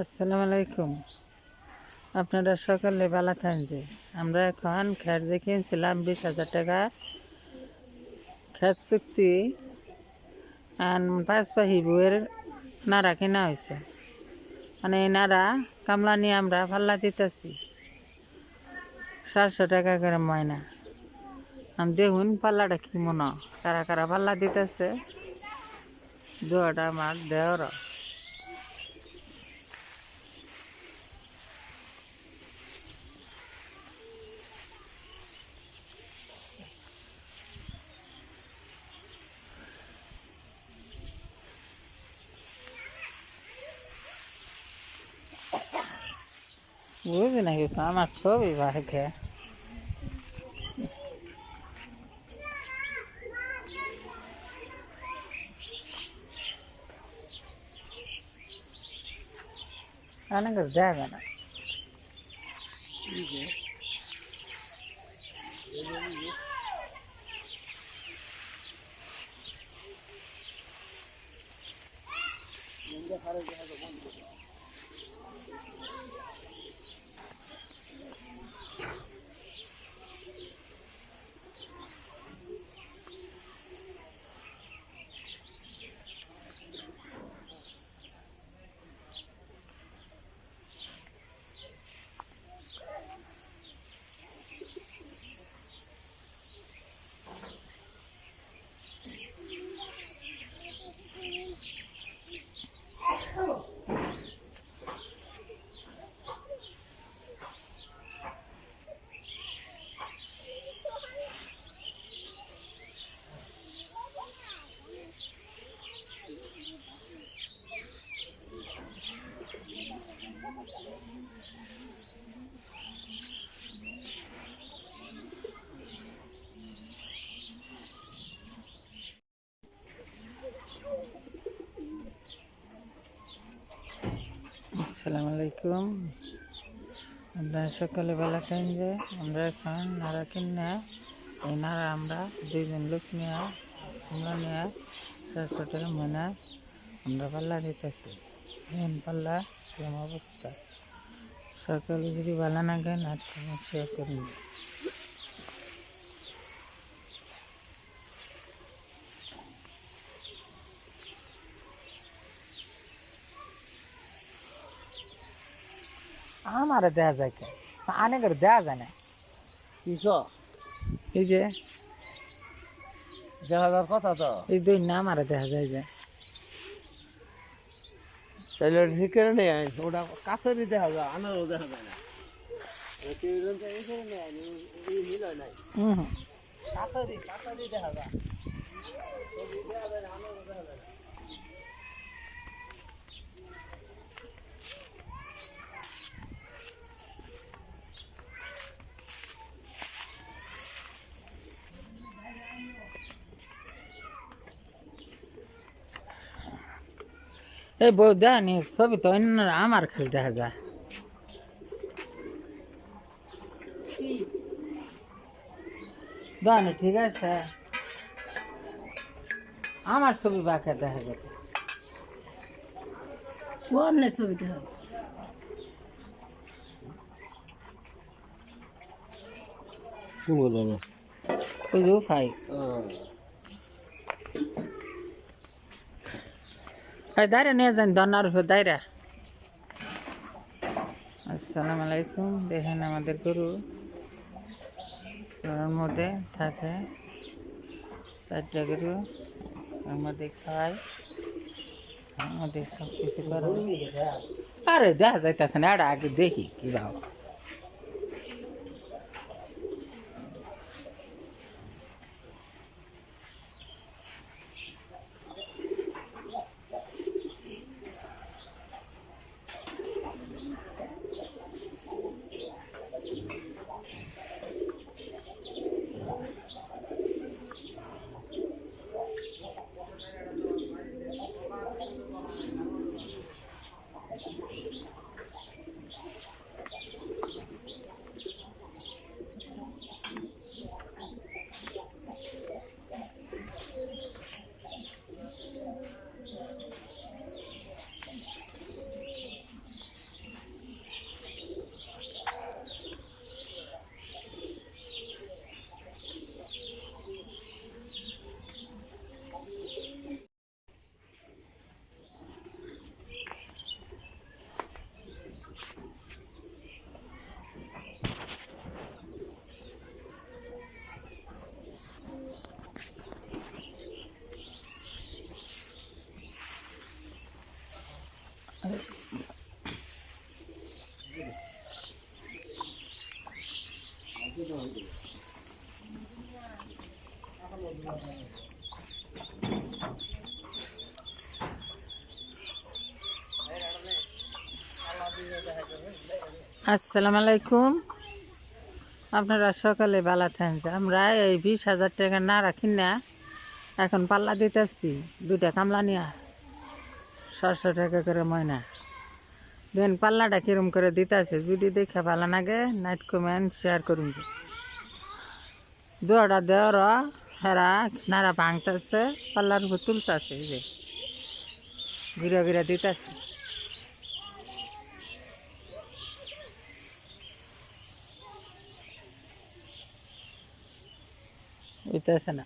আসসালামু আলাইকুম। আপনারা সকালে ভালো থাকেন যে। আমরা এখন খ্যাট দেখিয়েছিলাম বিশ হাজার টাকা। খ্যাট চুক্তি আর পাঁচ পাহি বইয়ের নাড়া কেনা হয়েছে। মানে এই নাড়া কামলা নিয়ে আমরা পাল্লা দিতেছি। সাতশো টাকা করে ময়না। আমি দেখুন পাল্লাটা কি মনে কারা কারা পাল্লা দিতেছে। দুটা আমার দেওয়ার। বুঝি না কিছু আমার ছবি বাড়িতে অনেক যাবে না আসসালামু আলাইকুম। আমরা সকালে বেলা টাইম যে আমরা এখন নাড়া কিনে এই নাড়া আমরা দুইজন লোক নিয়ে, আমরা নিয়ে চারশো টাকা মনে আমরা পাল্লা দিতেছি। এখন পাল্লা এরকম অবস্থা। সকালে যদি ভালো না গেন আর সমস্যা করি আমার দেয়া যায় কে? অনেকের দেয়া যায় না। কিসো এই যে দেখা যাওয়ার কথা তো। এই দুই না আমার দেখা যায় যে। তাহলে ঠিক করে নেই ওটা কাছেরই দেখা যায় আনারও দেখা যায় না। হুম। কাছেরই কাছেরই দেখা যায়। এই বউ দেয় নি ছবি তো অন্য আমার খালি দেখা যায়। দানি ঠিক আছে। আমার ছবি বাঁকা দেখা যাবে কোয়ার ছবিতে হবে কি বলব ভাই দাঁড়া নিয়ে যান দনার উপর দাঁড়া আসসালামু আলাইকুম দেখেন আমাদের গরু মধ্যে থাকে চারটা গরু ওর মধ্যে খায় মধ্যে সব কিছু করে আরে দেখা যাইতেছে না আগে দেখি কি বাবা আসসালামু আলাইকুম। আপনারা সকালে বেলা থাকেন আমরা এই বিশ হাজার টাকা না রাখি না এখন পাল্লা দিতেছি, দুইটা কামলা নিয়ে সাতশো টাকা করে ময়না। দেন পাল্লাটা কিরম করে দিতেছে, যদি দেখে ভালো লাগে নাইট কমেন্ট শেয়ার করুন। দুটা দেওয়ার হেরা নাড়া ভাঙতেছে, পাল্লার উপর তুলতেছে যে। ঘুরে ঘুরে দিতেছে। হইতেছে না।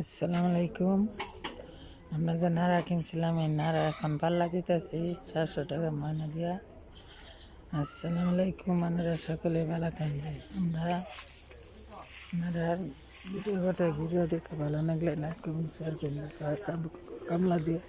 আসসালামু আলাইকুম আমরা যে নাড়া কিনছিলাম, এই নাড়া এখন পাল্লা দিতেছি চারশো টাকা ময়না দিয়া। আসসালামু আলাইকুম আমরা সকলে ভালো থাকবে আমরা নাড়ার ভিডিও কথা ভিডিও দেখে ভালো লাগলে না করলে কামলা দিয়ে।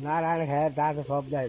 নারায়ণ হ্যাঁ তার সব দেয়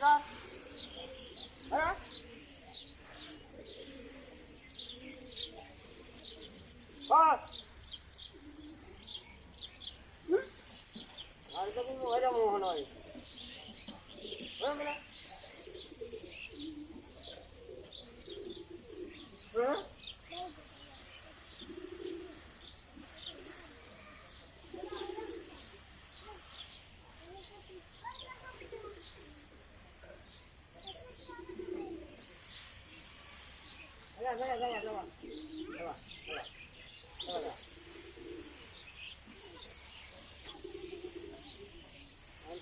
God.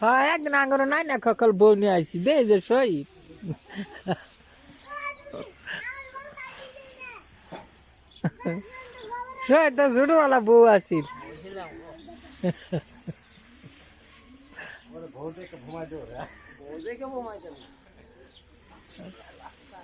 হ্যাঁ একদিন আঙ্গর নাই না কখল বউ নিয়ে আইসি বে, যে শহীদ। শহীদ তো ছোটবেলা বউ আসিল এই